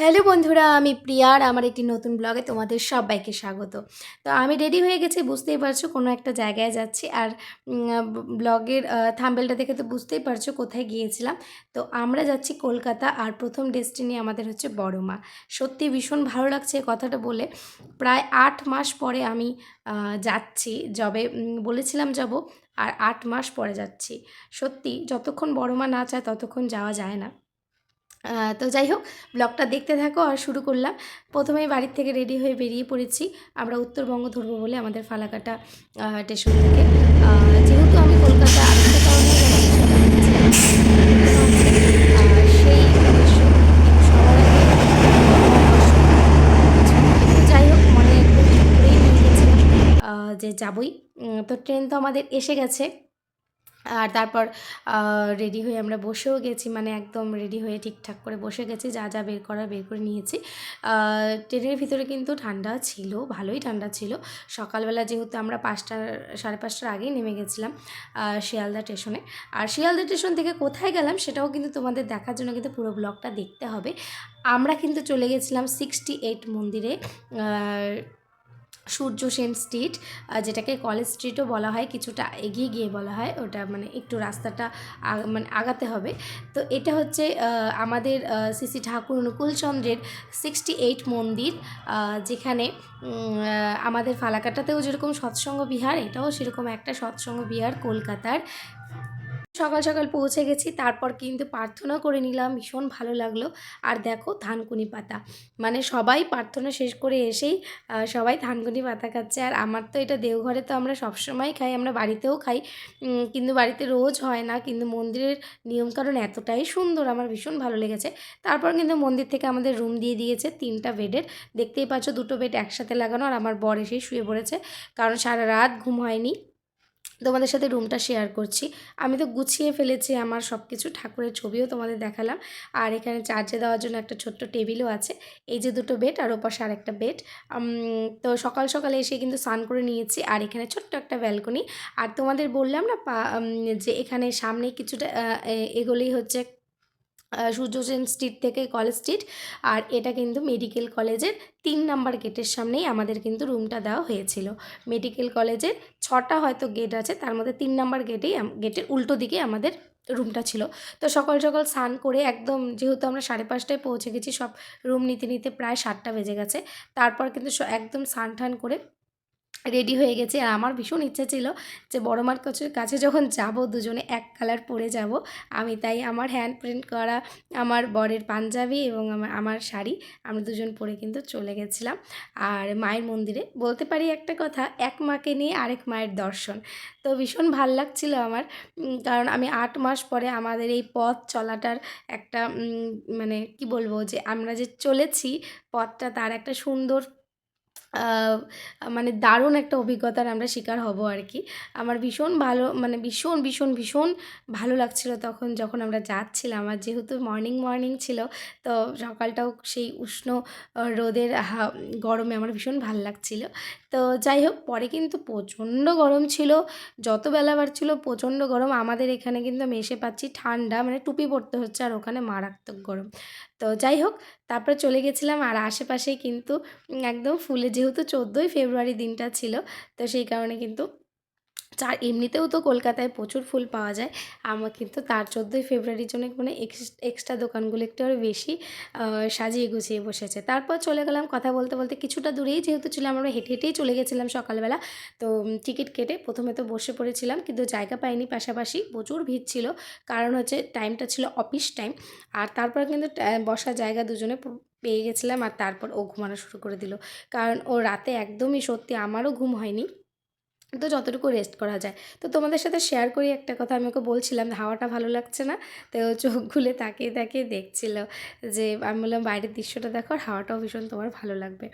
Hello বন্ধুরা, আমি প্রিয়ার আমার একটি নতুন ব্লগে তোমাদের সবাইকে স্বাগত। তো আমি রেডি হয়ে গেছি, বুঝতেই পারছ কোনো একটা জায়গায় যাচ্ছি আর ব্লগের থাম্বেলটা দেখে তো বুঝতেই পারছ কোথায় গিয়েছিলাম। তো আমরা যাচ্ছি কলকাতা আর প্রথম ডেস্টিনি আমাদের হচ্ছে বড়মা। সত্যি ভীষণ ভালো লাগছে কথাটা বলে। প্রায় আট মাস পরে আমি যাচ্ছি, যবে বলেছিলাম যাব, আর আট মাস পরে যাচ্ছি। সত্যি যতক্ষণ বড়মা না চায় ততক্ষণ যাওয়া যায় না। তো যাই হোক, ব্লগটা দেখতে থাকো আর শুরু করলাম। প্রথমেই বাড়ির থেকে রেডি হয়ে বেরিয়ে পড়েছি। আমরা উত্তরবঙ্গ ধরবো বলে আমাদের ফালাকাটা স্টেশন থেকে। যেহেতু আমি কলকাতা সেই যাই হোক যে যাবই। তো ট্রেন তো আমাদের এসে গেছে। আর তারপর রেডি হয়ে আমরা বসেও গেছি মানে একদম রেডি হয়ে ঠিকঠাক করে বসে গেছি, যা যা বের করা বের করে নিয়েছি। ট্রেনের ভিতরে কিন্তু ঠান্ডা ছিল, ভালোই ঠান্ডা ছিল। সকালবেলা যেহেতু আমরা পাঁচটার সাড়ে পাঁচটার আগেই নেমে গেছিলাম শিয়ালদা স্টেশনে। আর শিয়ালদা স্টেশন থেকে কোথায় গেলাম সেটাও কিন্তু তোমাদের দেখার জন্য কিন্তু পুরো ব্লগটা দেখতে হবে। আমরা কিন্তু চলে গেছিলাম সিক্সটি এইট মন্দিরে সূর্য সেন স্ট্রিট যেটাকে কলেজ স্ট্রিটও বলা হয়, কিছুটা এগিয়ে গিয়ে বলা হয়, ওটা মানে একটু রাস্তাটা মানে আগাতে হবে। তো এটা হচ্ছে আমাদের শ্রী ঠাকুর অনুকূলচন্দ্রের সিক্সটি এইট মন্দির যেখানে আমাদের ফালাকাটাতেও যেরকম সৎসঙ্গ বিহার, এটাও সেরকম একটা সৎসঙ্গ বিহার কলকাতার। সকাল সকাল পৌঁছে গেছি, তারপর কিন্তু প্রার্থনা করে নিলাম, ভীষণ ভালো লাগল। আর দেখো ধানকুনি পাতা মানে সবাই প্রার্থনা শেষ করে এসেই সবাই ধানকুনি পাতা খাচ্ছে। আর আমার তো এটা দেওঘরে তো আমরা সবসময় খাই, আমরা বাড়িতেও খাই। কিন্তু বাড়িতে রোজ হয় না, কিন্তু মন্দিরের নিয়মকানুন এতটাই সুন্দর, আমার ভীষণ ভালো লেগেছে। তারপর কিন্তু মন্দির থেকে আমাদের রুম দিয়ে দিয়েছে তিনটা বেডের। দেখতেই পাচ্ছ দুটো বেড একসাথে লাগানো, আর আমার বর এসেই শুয়ে পড়েছে, কারণ সারা রাত ঘুম হয়নি। তোমাদের সাথে রুমটা শেয়ার করছি। আমি তো গুছিয়ে ফেলেছি আমার সব কিছু ঠাকুরের ছবিও তোমাদের দেখালাম। আর এখানে চার্জে দেওয়ার জন্য একটা ছোট্ট টেবিলও আছে। এই যে দুটো বেড আর ওপাশে আর একটা বেড তো সকাল সকালে এসে কিন্তু স্নান করে নিয়েছি। আর এখানে ছোট্ট একটা ব্যালকনি আর তোমাদের বললাম না যে এখানে সামনে কিছুটা এগুলোই হচ্ছে আহ, সূর্য সেন স্ট্রিট থেকে কলেজ স্ট্রিট। আর এটা কিন্তু মেডিকেল কলেজের তিন নাম্বার গেটের সামনেই আমাদের কিন্তু রুমটা দেওয়া হয়েছিল। মেডিকেল কলেজের ছটা হয়তো গেট আছে তার মধ্যে তিন নাম্বার গেটেই গেটের উল্টো দিকে আমাদের রুমটা ছিল। তো সকাল সকাল স্নান করে একদম যেহেতু আমরা সাড়ে পাঁচটায় পৌঁছে গেছি সব রুম নিতে নিতে প্রায় সাতটা বেজে গেছে। তারপর কিন্তু একদম স্নান টান করে রেডি হয়ে গেছে। আর আমার ভীষণ ইচ্ছে ছিল যে বড় মার কাছে যখন যাব দুজনে এক কালার পরে যাব, আমি তাই আমার হ্যান্ড প্রিন্ট করা, আমার বরের পাঞ্জাবি এবং আমার আমার শাড়ি, আমরা দুজন পরে কিন্তু চলে গেছিলাম। আর মায়ের মন্দিরে, বলতে পারি একটা কথা, এক মাকে নিয়ে আরেক মায়ের দর্শন। তো ভীষণ ভালো লাগছিল আমার কারণ আমি আট মাস পরে আমাদের এই পথ চলাটার একটা মানে কি বলব যে আমরা যে চলেছি, পথটা তার একটা সুন্দর মানে দারুণ একটা অভিজ্ঞতার আমরা শিকার হব আর কি। আমার ভীষণ ভালো মানে ভীষণ ভীষণ ভীষণ ভালো লাগছিল তখন যখন আমরা যাচ্ছিলাম। আর যেহেতু মর্নিং মর্নিং ছিল, তো সকালটাও সেই উষ্ণ রোদের গরমে আমার ভীষণ ভালো লাগছিল। তো যাই হোক, পরে কিন্তু প্রচণ্ড গরম ছিল, যত বেলা বাড়ছিল প্রচণ্ড গরম। আমাদের এখানে কিন্তু আমি এসে পাচ্ছি ঠান্ডা মানে টুপি পরতে হচ্ছে আর ওখানে মারাত্মক গরম। তো যাই হোক, তারপরে চলে গেছিলাম আর আশেপাশে কিন্তু একদম ফুলে, যেহেতু চোদ্দোই ফেব্রুয়ারি দিনটা ছিল, তো সেই কারণে কিন্তু চার, এমনিতেও তো কলকাতায় প্রচুর ফুল পাওয়া যায়। আমার কিন্তু তার চোদ্দোই ফেব্রুয়ারির জন্য মানে এক্সট্রা দোকানগুলো একটু আরও বেশি সাজিয়ে গুছিয়ে বসেছে। তারপর চলে গেলাম কথা বলতে বলতে কিছুটা দূরেই, যেহেতু ছিলাম আমরা হেঁটে হেঁটেই চলে গেছিলাম সকালবেলা, তো টিকিট কেটে প্রথমে তো বসে পড়েছিলাম, কিন্তু জায়গা পাইনি। পাশাপাশি প্রচুর ভিড় ছিল, কারণ হচ্ছে টাইমটা ছিল অফিস টাইম আর তারপর কিন্তু বসার জায়গা দুজনে পেয়ে গেছিলাম আর তারপর ও ঘুমানো শুরু করে দিল। কারণ ও রাতে একদমই সত্যি আমারও ঘুম হয়নি। তো যতটুকু রেস্ট করা যায়। তো তোমাদের সাথে শেয়ার করি একটা কথা, আমি ওকে বলছিলাম হাওয়াটা ভালো লাগছে না? তো চোখ খুলে তাকিয়ে তাকিয়ে দেখছিল যে, আমি বললাম, বাইরের দৃশ্যটা দেখো আর হাওয়াটাও ভীষণ তোমার ভালো লাগবে।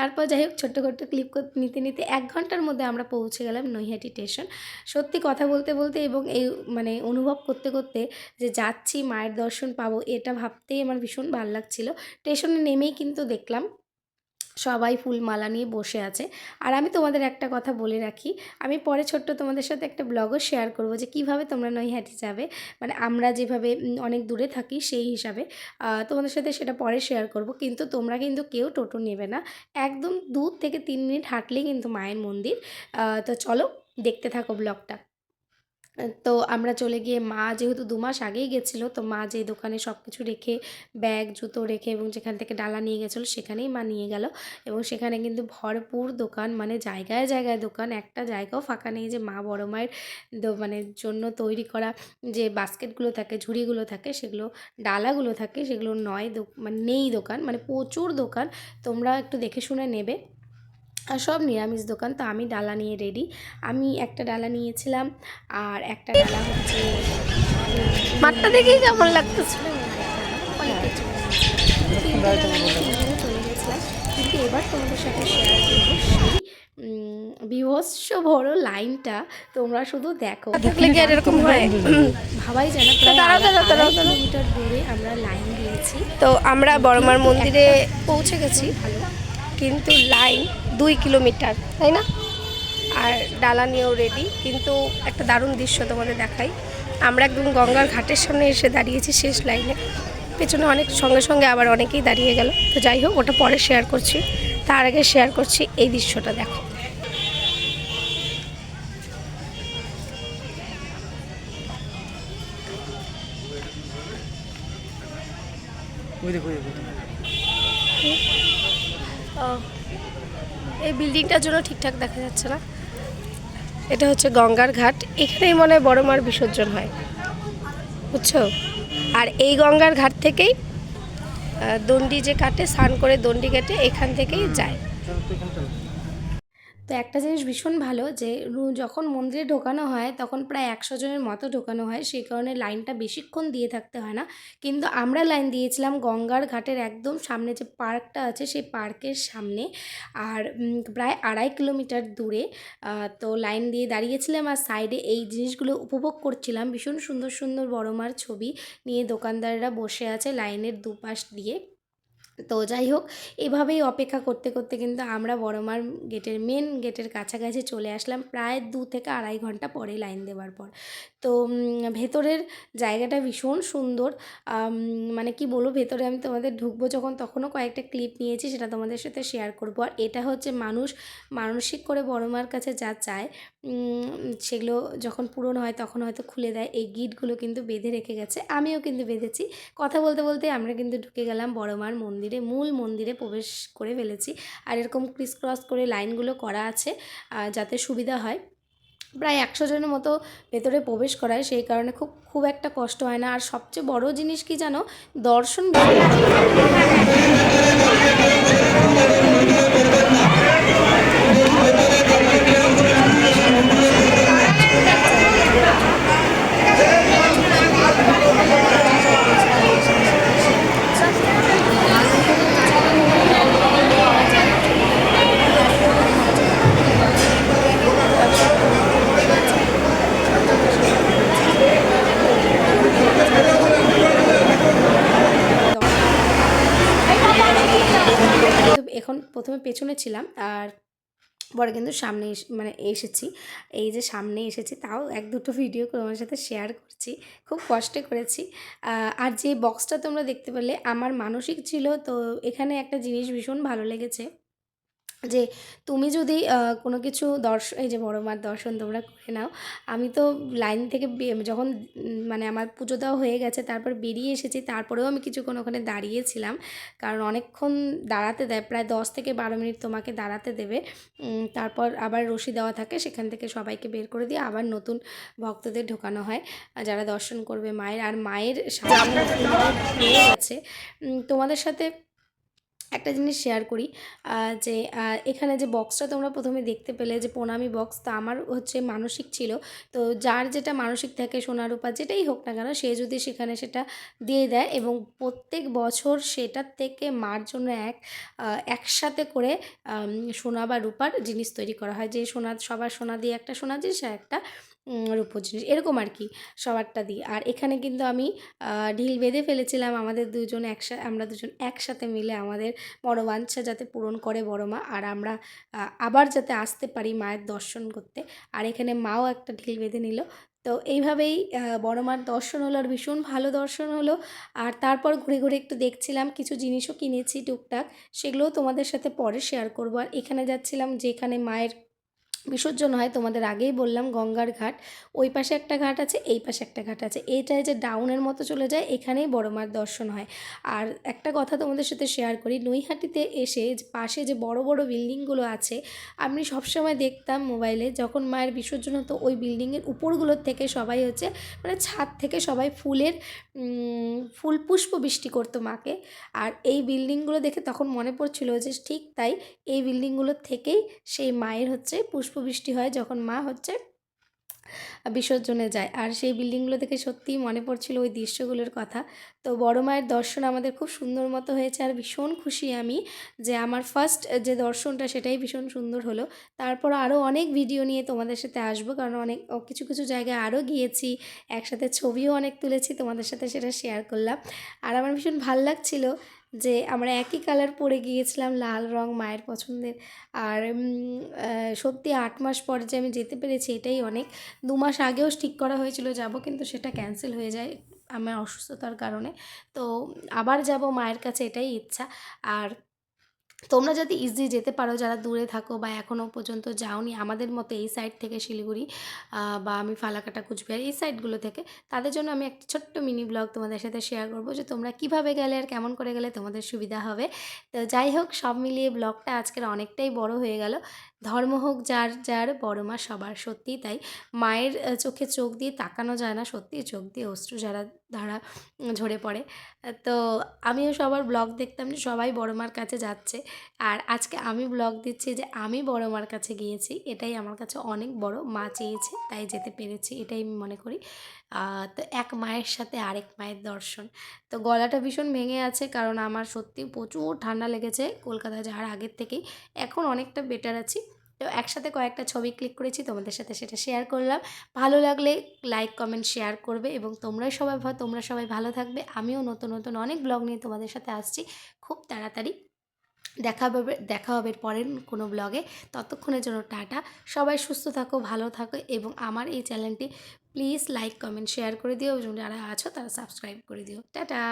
তারপর যাই হোক, ছোট্ট ছোট্ট ক্লিপ নিতে নিতে এক ঘণ্টার মধ্যে আমরা পৌঁছে গেলাম নৈহাটি স্টেশন সত্যি কথা বলতে বলতে এবং এই মানে অনুভব করতে করতে যে যাচ্ছি, মায়ের দর্শন পাবো, এটা ভাবতেই আমার ভীষণ ভালো লাগছিল। স্টেশনে নেমেই কিন্তু দেখলাম সবাই ফুল মালা নিয়ে বসে আছে। আর আমি তোমাদের একটা কথা বলে রাখি, আমি পরে ছোট্ট তোমাদের সাথে একটা ব্লগও শেয়ার করব যে কীভাবে তোমরা নৈহাটি যাবে। মানে আমরা যেভাবে অনেক দূরে থাকি সেই হিসাবে তোমাদের সাথে সেটা পরে শেয়ার করব। কিন্তু তোমরা কিন্তু কেউ টোটো নেবে না। একদম দু থেকে তিন মিনিট হাঁটলেই কিন্তু মায়ের মন্দির। তো চলো দেখতে থাকো ব্লগটা। তো আমরা চলে গিয়ে মা যেহেতু দু মাস আগেই গেছিল, তো মা যে দোকানে সব কিছু রেখে, ব্যাগ, জুতো রেখে এবং যেখান থেকে ডালা নিয়ে গেছিল সেখানেই মা নিয়ে গেল। এবং সেখানে কিন্তু ভরপুর দোকান মানে জায়গায় জায়গায় দোকান, একটা জায়গাও ফাঁকা নেই যে মা বড় মায়ের মানে জন্য তৈরি করা যে বাস্কেটগুলো থাকে, ঝুড়িগুলো থাকে, সেগুলো, ডালাগুলো থাকে, সেগুলো নয় মানে নেই দোকান মানে প্রচুর দোকান। তোমরা একটু দেখে শুনে নেবে। আর সব নিরামিষ দোকান তো আমি ডালা নিয়ে রেডি আমি একটা ডালা নিয়েছিলাম আর একটা ডালা হচ্ছে মাঠটা দেখেই কেমন লাগতেছে। অনেক কিছু। তিনটে ডালা নিয়ে তিনজনে চলে গেছিলাম কিন্তু এবার তোমাদের সাথে শেয়ার করব সেই বিভৎস বড় লাইনটা তোমরা শুধু দেখো। থাকলে কি আর এরকম হয়? ভাবাই যায় না। কিলোমিটার দূরে আমরা লাইন দিয়েছি। তো আমরা বড়মার মন্দিরে পৌঁছে গেছি। ভালো। কিন্তু লাইন দুই কিলোমিটার, তাই না? আর ডালা নিয়েও রেডি কিন্তু একটা দারুণ দৃশ্য তোমাদের দেখাই। আমরা একদম গঙ্গার ঘাটের সামনে এসে দাঁড়িয়েছি শেষ লাইনে। পেছনে অনেক, সঙ্গে সঙ্গে আবার অনেকেই দাঁড়িয়ে গেল। তো যাই হোক, ওটা পরে শেয়ার করছি। তার আগে শেয়ার করছি এই দৃশ্যটা দেখো, ওই দেখো ওই দেখো ও, এই বিল্ডিংটার জন্য ঠিকঠাক দেখা যাচ্ছে না। এটা হচ্ছে গঙ্গার ঘাট। এখানেই মনে হয় বড় মার বিসর্জন হয়। বুঝছ? আর এই গঙ্গার ঘাট থেকেই দণ্ডি যে কাটে, স্নান করে দণ্ডি কেটে এখান থেকেই যায়। তো একটা জিনিস ভীষণ ভালো যে যখন মন্দিরে ঢোকানো হয় তখন প্রায় একশো জনের মতো ঢোকানো হয়, সেই কারণে লাইনটা বেশিক্ষণ দিয়ে থাকতে হয় না। কিন্তু আমরা লাইন দিয়েছিলাম গঙ্গার ঘাটের একদম সামনে যে পার্কটা আছে সেই পার্কের সামনে আর প্রায় আড়াই কিলোমিটার দূরে তো লাইন দিয়ে দাঁড়িয়েছিলাম আর সাইডে এই জিনিসগুলো উপভোগ করছিলাম। ভীষণ সুন্দর সুন্দর বড় মার ছবি নিয়ে দোকানদাররা বসে আছে লাইনের দুপাশ দিয়ে। তো যাই হোক, এভাবেই অপেক্ষা করতে করতে কিন্তু আমরা বড়মার গেটের মেন গেটের কাছাকাছি চলে আসলাম, প্রায় দু থেকে আড়াই ঘণ্টা পরে লাইন দেওয়ার পর। তো ভেতরের জায়গাটা ভীষণ সুন্দর। মানে কি বলব, ভেতরে আমি তোমাদের ঢুকবো যখন তখনও কয়েকটা ক্লিপ নিয়েছি, সেটা তোমাদের সাথে শেয়ার করব। আর এটা হচ্ছে মানুষ, মানসিক করে বড় মার কাছে যা চায় সেগুলো যখন পূরণ হয় তখন হয়তো খুলে দেয়। এই গিটগুলো কিন্তু বেঁধে রেখে গেছে, আমিও কিন্তু বেঁধেছি। কথা বলতে বলতে আমরা কিন্তু ঢুকে গেলাম বড় মার মন্দিরে, মূল মন্দিরে প্রবেশ করে ফেলেছি। আর এরকম ক্রিস ক্রস করে লাইনগুলো করা আছে যাতে সুবিধা হয়। প্রায় একশো জনের মতো ভেতরে প্রবেশ করায়, সেই কারণে খুব খুব একটা কষ্ট হয় না। আর সবচেয়ে বড় জিনিস কি জানো? দর্শন ছিলাম আর পরে কিন্তু সামনে মানে এসেছি। এই যে সামনে এসেছি তাও এক দুটো ভিডিও তোমার সাথে শেয়ার করছি। খুব কষ্টে করেছি। আর যে বক্সটা তোমরা দেখতে পেলে, আমার মানসিক ছিল তো এখানে একটা জিনিস ভীষণ ভালো লেগেছে। যে তুমি যদি কোনো কিছু দর্শন এই যে বড় মার দর্শন তোমরা করে নাও আমি তো লাইন থেকে যখন মানে আমার পুজো দেওয়া হয়ে গেছে তারপর বেরিয়ে এসেছি তারপরেও আমি কিছুক্ষণ ওখানে দাঁড়িয়েছিলাম কারণ অনেকক্ষণ দাঁড়াতে দেয় প্রায় দশ থেকে বারো মিনিট তোমাকে দাঁড়াতে দেবে তারপর আবার রশি দেওয়া থাকে সেখান থেকে সবাইকে বের করে দিয়ে আবার নতুন ভক্তদের ঢোকানো হয় যারা দর্শন করবে মায়ের আর মায়ের সামনে উম, তোমাদের সাথে একটা জিনিস শেয়ার করি যে এখানে যে বক্সটা তোমরা প্রথমে দেখতে পেলে যে প্রণামী বক্স তা আমার হচ্ছে মানসিক ছিল। তো যার যেটা মানসিক থাকে সোনা রূপা যেটাই হোক না কেন, সে যদি সেখানে সেটা দিয়ে দেয় এবং প্রত্যেক বছর সেটার থেকে মার জন্য এক একসাথে করে সোনা বা রূপার জিনিস তৈরি করা হয়। যে সোনা, সবার সোনা দিয়ে একটা সোনা জিনিস আর একটা রূপোর জিনিস, এরকম আর কি সবারটা দিই আর এখানে কিন্তু আমি ঢিল বেঁধে ফেলেছিলাম আমাদের দুজন একসাথে আমরা দুজন একসাথে মিলে আমাদের বড় বাঞ্ছা যাতে পূরণ করে বড় মা, আর আমরা আবার যাতে আসতে পারি মায়ের দর্শন করতে। আর এখানে মাও একটা ঢিল বেঁধে নিল। তো এইভাবেই বড় মার দর্শন হলো আর ভীষণ ভালো দর্শন হলো। আর তারপর ঘুরে ঘুরে একটু দেখছিলাম, কিছু জিনিসও কিনেছি টুকটাক, সেগুলোও তোমাদের সাথে পরে শেয়ার করব। আর এখানে যাচ্ছিলাম যেখানে মায়ের বিসর্জন হয়, তোমাদের আগেই বললাম গঙ্গার ঘাট। ওই পাশে একটা ঘাট আছে, এই পাশে একটা ঘাট আছে। এইটায় যে ডাউনের মতো চলে যায়, এখানেই বড় মার দর্শন হয়। আর একটা কথা তোমাদের সাথে শেয়ার করি, নৈহাটিতে এসে পাশে যে বড় বড় বিল্ডিংগুলো আছে, আমি সবসময় দেখতাম মোবাইলে, যখন মায়ের বিসর্জন হতো, ওই বিল্ডিংয়ের উপরগুলোর থেকে সবাই হচ্ছে মানে ছাদ থেকে সবাই ফুলের ফুল পুষ্প বৃষ্টি করতো মাকে। আর এই বিল্ডিংগুলো দেখে তখন মনে পড়ছিল যে ঠিক তাই, এই বিল্ডিংগুলোর থেকেই সেই মায়ের হচ্ছে পুষ্পবৃষ্টি হয় যখন মা হচ্ছে বিসর্জনে যায়। আর সেই বিল্ডিংগুলো দেখে সত্যিই মনে পড়ছিল ওই দৃশ্যগুলোর কথা। তো বড় মায়ের দর্শন আমাদের খুব সুন্দর মতো হয়েছে আর ভীষণ খুশি আমি যে আমার ফার্স্ট যে দর্শনটা সেটাই ভীষণ সুন্দর হলো। তারপর আরও অনেক ভিডিও নিয়ে তোমাদের সাথে আসব কারণ অনেক কিছু কিছু জায়গায় আরও গিয়েছি, একসাথে ছবিও অনেক তুলেছি, তোমাদের সাথে সেটা শেয়ার করলাম। আর আমার ভীষণ ভালো লাগছিল যে আমরা একই কালার পরে গিয়েছিলাম লাল রং মায়ের পছন্দের। আর সত্যি আট মাস পরে যে আমি যেতে পেরেছি এটাই অনেক। দু মাস আগেও ঠিক করা হয়েছিল যাব কিন্তু সেটা ক্যান্সেল হয়ে যায় আমার অসুস্থতার কারণে। তো আবার যাব মায়ের কাছে এটাই ইচ্ছা। আর তোমরা যদি ইজি যেতে পারো, যারা দূরে থাকো বা এখনও পর্যন্ত যাওনি, আমাদের মতো এই সাইড থেকে শিলিগুড়ি বা আমি ফালাকাটা, কুচবিহার, এই সাইডগুলো থেকে, তাদের জন্য আমি একটা ছোট্ট মিনি ব্লগ তোমাদের সাথে শেয়ার করব যে তোমরা কীভাবে গেলে আর কেমন করে গেলে তোমাদের সুবিধা হবে। তো যাই হোক, সব মিলিয়ে ব্লগটা আজকের অনেকটাই বড় হয়ে গেল। ধর্ম হোক যার যার, বড় মা সবার, সত্যিই তাই। মায়ের চোখে চোখ দিয়ে তাকানো যায় না, সত্যিই চোখ দিয়ে অশ্রু যারা, ধারা ঝরে পড়ে। তো আমিও সবার ব্লগ দেখতাম যে সবাই বড় মার কাছে যাচ্ছে। আর আজকে আমি ব্লগ দিচ্ছি যে আমি বড় মার কাছে গিয়েছি, এটাই আমার কাছে অনেক বড়, মা চেয়েছে, তাই যেতে পেরেছি, এটাই আমি মনে করি। তো এক মায়ের সাথে আরেক মায়ের দর্শন। তো গলাটা ভীষণ ভেঙে আছে, কারণ আমার সত্যি প্রচুর ঠান্ডা লেগেছে, কলকাতায় যাওয়ার আগের থেকেই। এখন অনেকটা বেটার আছি। তো একসাথে কয়েকটা ছবি ক্লিক করেছি, তোমাদের সাথে সেটা শেয়ার করলাম। ভালো লাগলে লাইক কমেন্ট শেয়ার করবে এবং তোমরা সবাই তোমরা সবাই ভালো থাকবে। আমিও নতুন নতুন অনেক ব্লগ নিয়ে তোমাদের সাথে আসছি। খুব তাড়াতাড়ি দেখা হবে দেখা হবে পরের কোনো ব্লগে ততক্ষণের জন্য টাটা। সবাই সুস্থ থাকো, ভালো থাকো এবং আমার এই চ্যানেলটি প্লিজ লাইক কমেন্ট শেয়ার করে দিও এবং যারা আছো তারা সাবস্ক্রাইব করে দিও। টাটা!